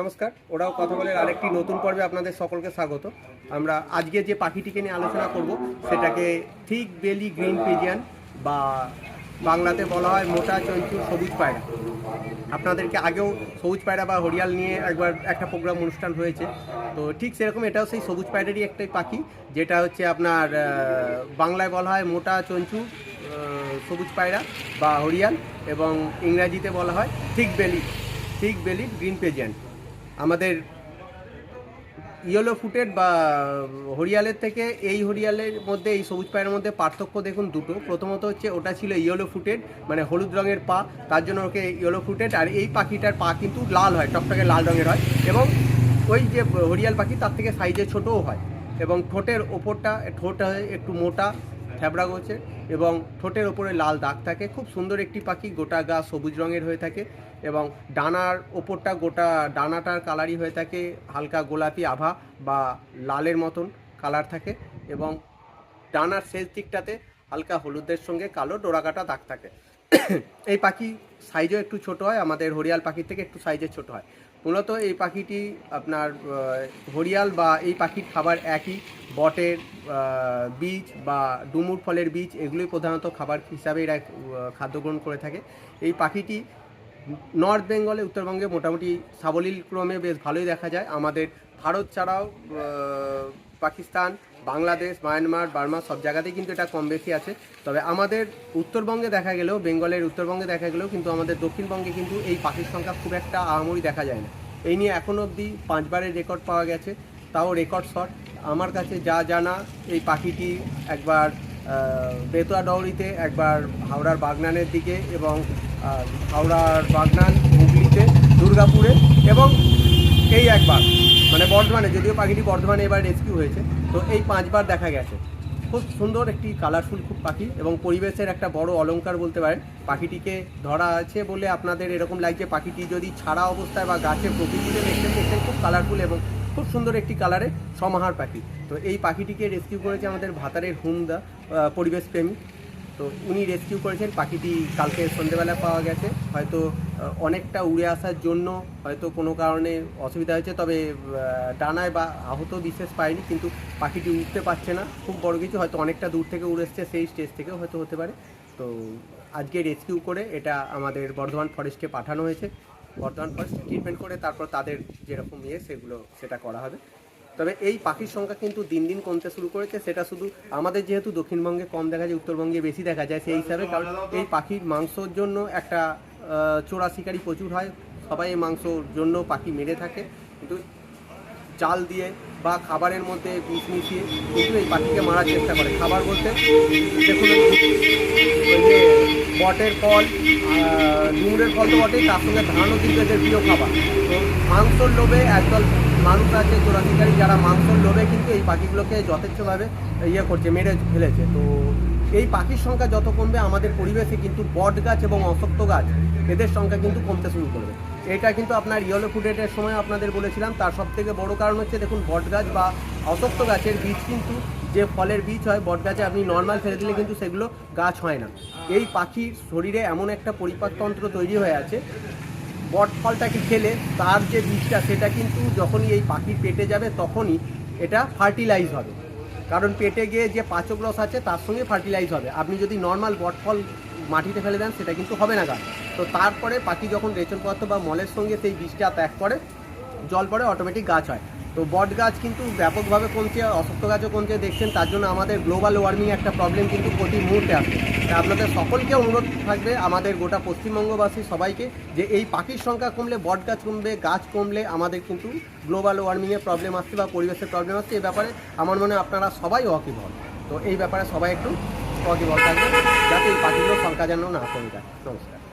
নমস্কার, ওরাও কথা বলে আরেকটি নতুন পর্বে আপনাদের সকলকে স্বাগত। আমরা আজকে যে পাখিটিকে নিয়ে আলোচনা করব, সেটাকে ঠিক বেলি গ্রিন পিজিয়ান বা বাংলাতে বলা হয় মোটা চঞ্চু সবুজ পায়রা। আপনাদেরকে আগেও সবুজ পায়রা বা হরিয়াল নিয়ে একবার একটা প্রোগ্রাম অনুষ্ঠান হয়েছে। তো ঠিক সেরকম এটাও সেই সবুজ পায়রারই একটাই পাখি, যেটা হচ্ছে আপনার বাংলায় বলা হয় মোটা চঞ্চু সবুজ পায়রা বা হরিয়াল এবং ইংরাজিতে বলা হয় thick billed thick billed green pigeon. আমাদের ইয়েলো ফুটেড বা হরিয়ালের থেকে এই হরিয়ালের মধ্যে, এই সবুজ পায়ের মধ্যে পার্থক্য দেখুন দুটো। প্রথমত হচ্ছে ওটা ছিল ইয়েলো ফুটেড মানে হলুদ রঙের পা, তার জন্য ওকে ইয়েলো ফুটেড, আর এই পাখিটার পা কিন্তু লাল হয়, টকটকে লাল রঙের হয়, এবং ওই যে হরিয়াল পাখি তার থেকে সাইজে ছোটও হয়, এবং ঠোঁটের ওপরটা, ঠোঁট একটু মোটা থ্যাবড়া গোছের, এবং ঠোঁটের ওপরে লাল দাগ থাকে। খুব সুন্দর একটি পাখি, গোটা গা সবুজ রঙের হয়ে থাকে এবং ডানার ওপরটা গোটা ডানাটার কালারই হয়ে থাকে, হালকা গোলাপি আভা বা লালের মতন কালার থাকে এবং ডানার শেষ দিকটাতে হালকা হলুদের সঙ্গে কালো ডোরাকাটা দাগ থাকে। এই পাখি সাইজও একটু ছোট হয়, আমাদের হরিয়াল পাখির থেকে একটু সাইজে ছোট হয়। মূলত এই পাখিটি আপনার হরিয়াল বা এই পাখির খাবার একই, বটের বীজ বা ডুমুর ফলের বীজ এগুলোই প্রধানত খাবার হিসাবে এরা খাদ্য গ্রহণ করে থাকে। এই পাখিটি নর্থ বেঙ্গলে, উত্তরবঙ্গে মোটামুটি সাবলীল ক্রমে বেশ ভালোই দেখা যায়। আমাদের ভারত ছাড়াও পাকিস্তান, বাংলাদেশ, মায়ানমার, বার্মা সব জায়গাতেই কিন্তু এটা কম বেশি আছে। তবে আমাদের উত্তরবঙ্গে দেখা গেলেও, বেঙ্গলের উত্তরবঙ্গে দেখা গেলেও কিন্তু আমাদের দক্ষিণবঙ্গে কিন্তু এই পাখির সংখ্যা খুব একটা আহামরি দেখা যায় না। এই নিয়ে এখনও অবধি পাঁচবারের রেকর্ড পাওয়া গেছে, তাও রেকর্ড শট। আমার কাছে যা জানা, এই পাখিটি একবার বেতুয়া ডৌরিতে একবার হাওড়ার বাগনানের দিকে এবং হাওড়ার বাগনান, হুগলিতে, দুর্গাপুরে এবং এই একবার মানে বর্ধমানে, যদিও পাখিটি বর্ধমানে এবার রেস্কিউ হয়েছে, তো এই পাঁচবার দেখা গেছে। খুব সুন্দর একটি কালারফুল খুব পাখি এবং পরিবেশের একটা বড় অলংকার বলতে পারেন। পাখিটিকে ধরা আছে বলে আপনাদের এরকম লাগছে, পাখিটি যদি ছাড়া অবস্থায় বা গাছের প্রকৃতিতে দেখতে দেখতে খুব কালারফুল এবং খুব সুন্দর একটি কালারে সমাহার পাখি। তো এই পাখিটিকে রেস্কিউ করেছে আমাদের ভাতারের হুমদা পরিবেশ প্রেমী তো উনি রেস্কিউ করেছেন। পাখিটি কালকে সন্ধেবেলা পাওয়া গেছে। হয়তো অনেকটা উড়ে আসার জন্য হয়তো কোনো কারণে অসুবিধা হয়েছে, তবে ডানায় বা আহত বিশেষ পায়নি, কিন্তু পাখিটি উঠতে পারছে না। খুব বড় কিছু, হয়তো অনেকটা দূর থেকে উড়ে এসছে, সেই স্টেজ থেকেও হয়তো হতে পারে। তো আজকে রেস্কিউ করে এটা আমাদের বর্ধমান ফরেস্টে পাঠানো হয়েছে। বর্ধমান ফরেস্ট ট্রিটমেন্ট করে তারপর তাদের যেরকম ইয়ে সেগুলো সেটা করা হবে। তবে এই পাখির সংখ্যা কিন্তু দিন দিন কমতে শুরু করেছে। সেটা শুধু আমাদের যেহেতু দক্ষিণবঙ্গে কম দেখা যায়, উত্তরবঙ্গে বেশি দেখা যায়, সেই হিসাবে কারণ এই পাখির মাংসর জন্য একটা চোরা শিকারি প্রচুর হয়। সবাই এই মাংসর জন্য পাখি মেরে থাকে। কিন্তু জাল দিয়ে বা খাবারের মধ্যে বিষ মিশিয়ে কিন্তু এই পাখিকে মারার চেষ্টা করে। খাবার বলতে বটের ফল ডুমুরের ফল তো বটেই, তার সঙ্গে ধানও কিন্তু এদের প্রিয় খাবার। তো মাংসর লোভে একদল মানুষ আছে চোরাশিকারী যারা মাংসর লোভে কিন্তু এই পাখিগুলোকে যথেচ্ছভাবে ইয়ে করছে, মেরে ফেলেছে। তো এই পাখির সংখ্যা যত কমবে, আমাদের পরিবেশে কিন্তু বট গাছ এবং অশক্ত গাছ, এদের সংখ্যা কিন্তু কমতে শুরু করবে। এটা কিন্তু আপনার ইয়েলো ফুডেটের সময় আপনাদের বলেছিলাম। তার সব থেকে বড় কারণ হচ্ছে, দেখুন, বট গাছ বা অশক্ত গাছের বীজ কিন্তু যে ফলের বীজ হয়, বট গাছে আপনি নর্মাল ফেলে দিলে কিন্তু সেগুলো গাছ হয় না। এই পাখির শরীরে এমন একটা পরিপাকতন্ত্র তৈরি হয়ে আছে বট ফলটাকে খেলে তার যে বীজটা সেটা কিন্তু যখনই এই পাখির পেটে যাবে তখনই এটা ফার্টিলাইজ হবে। কারণ পেটে গিয়ে যে পাচক রস আছে, তার সঙ্গে ফার্টিলাইজ হবে। আপনি যদি নর্মাল বট ফল মাটিতে ফেলে দেন, সেটা কিন্তু হবে না গাছ তো তারপরে পাখি যখন রেচন পদার্থ বা মলের সঙ্গে সেই বীজটা ত্যাগ করে, জল পড়ে অটোমেটিক গাছ হয়। তো বট গাছ কিন্তু ব্যাপকভাবে কমছে, অসত্য গাছও কমছে, দেখছেন, তার জন্য আমাদের গ্লোবাল ওয়ার্মিং একটা প্রবলেম কিন্তু প্রতি মুহূর্তে আসছে। তাই আপনাদের সকলকে অনুরোধ থাকবে, আমাদের গোটা পশ্চিমবঙ্গবাসী সবাইকে, যে এই পাখির সংখ্যা কমলে, বট গাছ কমবে, গাছ কমলে আমাদের কিন্তু গ্লোবাল ওয়ার্মিংয়ের প্রবলেম আসছে বা পরিবেশের প্রবলেম আসছে এই ব্যাপারে আমার মনে হয় আপনারা সবাই ওয়াকিবহল। তো এই ব্যাপারে সবাই একটু ওয়াকিবহল থাকবে যাতে এই পাখিগুলো সংখ্যা যেন না কমে যায়। নমস্কার।